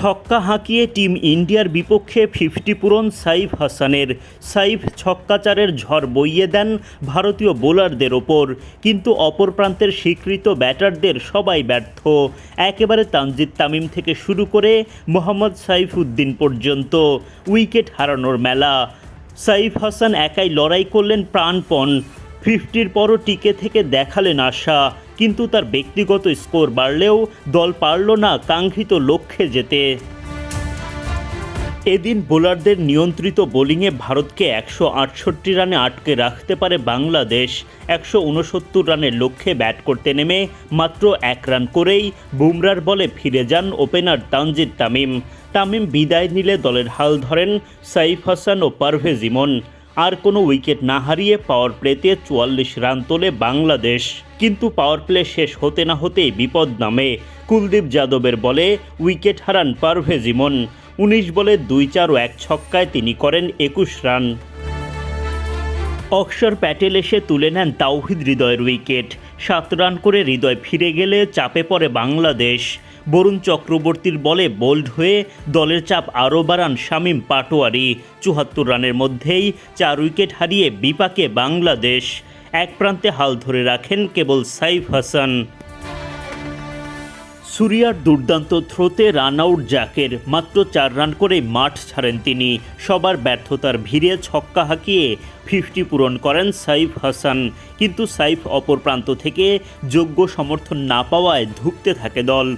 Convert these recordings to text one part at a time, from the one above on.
ছক্কা হাঁকিয়ে টিম ইন্ডিয়ার বিপক্ষে ফিফটি পূরণ সাইফ হাসানের। সাইফ ছক্কাচারের ঝড় বইয়ে দেন ভারতীয় বোলারদের ওপর। কিন্তু অপর প্রান্তের স্বীকৃত ব্যাটারদের সবাই ব্যর্থ। একেবারে তানজিদ তামিম থেকে শুরু করে মোহাম্মদ সাইফুদ্দিন পর্যন্ত উইকেট হারানোর মেলা। সাইফ হাসান একাই লড়াই করলেন প্রাণপণ। ফিফটির পরও টিকে থেকে দেখালেন আশা, কিন্তু তার ব্যক্তিগত স্কোর বাড়লেও দল পারল না কাঙ্ক্ষিত লক্ষ্যে যেতে। এদিন বোলারদের নিয়ন্ত্রিত বোলিংয়ে ভারতকে একশো আটষট্টি রানে আটকে রাখতে পারে বাংলাদেশ। একশো উনসত্তর রানের লক্ষ্যে ব্যাট করতে নেমে মাত্র এক রান করেই বুমরার বলে ফিরে যান ওপেনার তানজিদ তামিম। তামিম বিদায় নিলে দলের হাল ধরেন সাইফ হাসান ও পারভেজ ইমন। আর কোনো উইকেট না হারিয়ে পাওয়ার প্লেতে চুয়াল্লিশ রান তোলে বাংলাদেশ। কিন্তু পাওয়ার প্লে শেষ হতে না হতেই বিপদ নামে। কুলদীপ যাদবের বলে উইকেট হারান পারভেজ ইমন। উনিশ বলে দুই চার ও এক ছক্কায় তিনি করেন একুশ রান। অক্ষর প্যাটেল এসে তুলে নেন তাওহিদ হৃদয়ের উইকেট। সাত রান করে হৃদয় ফিরে গেলে চাপে পড়ে বাংলাদেশ। বরুণ চক্রবর্তীর বলে বোল্ড হয়ে দলের চাপ আরও বাড়ান শামীম পাটোয়ারি। চুয়াত্তর রানের মধ্যেই চার উইকেট হারিয়ে বিপাকে বাংলাদেশ। এক প্রান্তে হাল ধরে রাখেন কেবল সাইফ হাসান। সুরিয়ার দুর্দান্ত থ্রোতে রান আউট জাকের, মাত্র চার রান করে মাঠ ছাড়েন তিনি। সবার ব্যর্থতার ভিড়ে ছক্কা হাঁকিয়ে ফিফটি পূরণ করেন সাইফ হাসান। কিন্তু সাইফ অপর প্রান্ত থেকে যোগ্য সমর্থন না পাওয়ায় ধুঁকতে থাকে দল।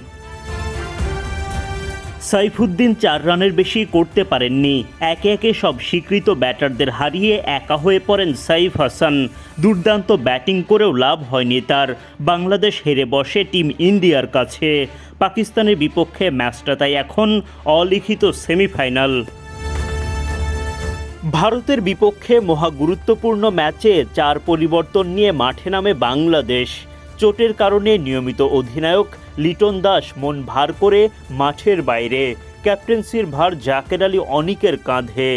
সাইফুদ্দিন চার রানের বেশি করতে পারেননি। একে একে সব স্বীকৃত ব্যাটারদের হারিয়ে একা হয়ে পড়েন সাইফ হাসান। দুর্দান্ত ব্যাটিং করেও লাভ হয়নি তার। বাংলাদেশ হেরে বসে টিম ইন্ডিয়ার কাছে। পাকিস্তানের বিপক্ষে ম্যাচটা তাই এখন অলিখিত সেমিফাইনাল। ভারতের বিপক্ষে মহা গুরুত্বপূর্ণ ম্যাচে চার পরিবর্তন নিয়ে মাঠে নামে বাংলাদেশ। চোটের কারণে নিয়মিত অধিনায়ক লিটন দাস মন ভার করে মাঠের বাইরে। ক্যাপ্টেন্সির ভার জাকের আলী অনিকের কাঁধে।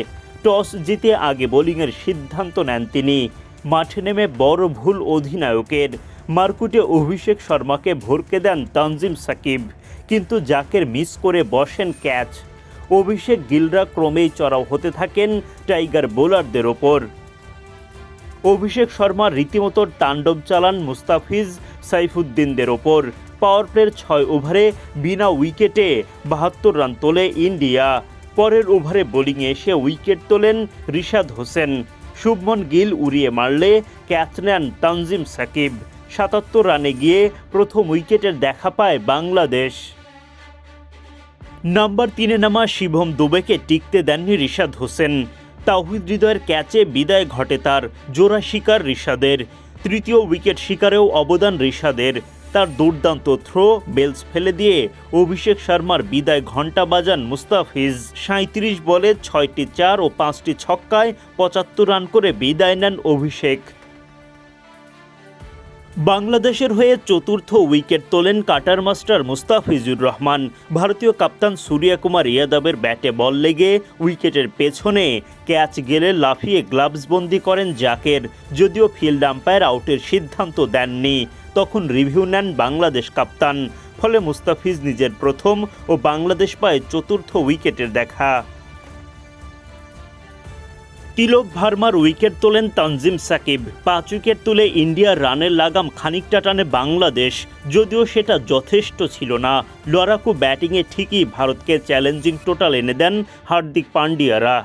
টস জিতে আগে বোলিংয়ের সিদ্ধান্ত নেন তিনি। মাঠে নেমে বড় ভুল অধিনায়কের। মারকুটে অভিষেক শর্মাকে ভরকে দেন তানজিম সাকিব, কিন্তু জাকের মিস করে বসেন ক্যাচ। অভিষেক গিলরা ক্রমেই চড়াও হতে থাকেন টাইগার বোলারদের ওপর। অভিষেক শর্মা রীতিমতো তাণ্ডব চালান মুস্তাফিজ সাইফুদ্দিনদের ওপর পাওয়ার প্লের ছয় ওভারে বিনা উইকেটে বাহাত্তর রান তোলে ইন্ডিয়া। পরের ওভারে বোলিংয়ে এসে উইকেট তোলেন রিশাদ হোসেন। শুভমন গিল উড়িয়ে মারলে ক্যাচ নেন তানজিম সাকিব। সাতাত্তর রানে গিয়ে প্রথম উইকেটের দেখা পায় বাংলাদেশ। নাম্বার তিনে নামা শিবম দুবেকে টিকতে দেননি রিশাদ হোসেন। তাওহিদ হৃদয়ের ক্যাচে বিদায় ঘটে তার জোড়া শিকার রিশাদের। তৃতীয় উইকেট শিকারেও অবদান রিশাদের। তার দুর্দান্ত থ্রো বেলস ফেলে দিয়ে অভিষেক শর্মার বিদায় ঘণ্টা বাজান মুস্তাফিজ। সাঁত্রিশ বলে ছয়টি চার ও পাঁচটি ছক্কায় পঁচাত্তর রান করে বিদায় নেন অভিষেক। বাংলাদেশের হয়ে চতুর্থ উইকেট তোলেন কাটার মাস্টার মুস্তাফিজুর রহমান। ভারতীয় কাপ্তান সূর্যা কুমার ইয়াদবের ব্যাটে বল লেগে উইকেটের পেছনে ক্যাচ গেলে লাফিয়ে গ্লাভস গ্লাভসবন্দি করেন জাকের। যদিও ফিল্ড আম্পায়ার আউটের সিদ্ধান্ত দেননি, তখন রিভিউ নেন বাংলাদেশ কাপ্তান। ফলে মুস্তাফিজ নিজের প্রথম ও বাংলাদেশ পায় চতুর্থ উইকেটের দেখা। তিলক ভার্মার উইকেট তোলেন তানজিম সাকিব। পাঁচ উইকেট তুলে ইন্ডিয়ার রানের লাগাম খানিকটা টানে বাংলাদেশ, যদিও সেটা যথেষ্ট ছিল না। লড়াকু ব্যাটিংয়ে ঠিকই ভারতকে চ্যালেঞ্জিং টোটাল এনে দেন হার্দিক পান্ডিয়ারা।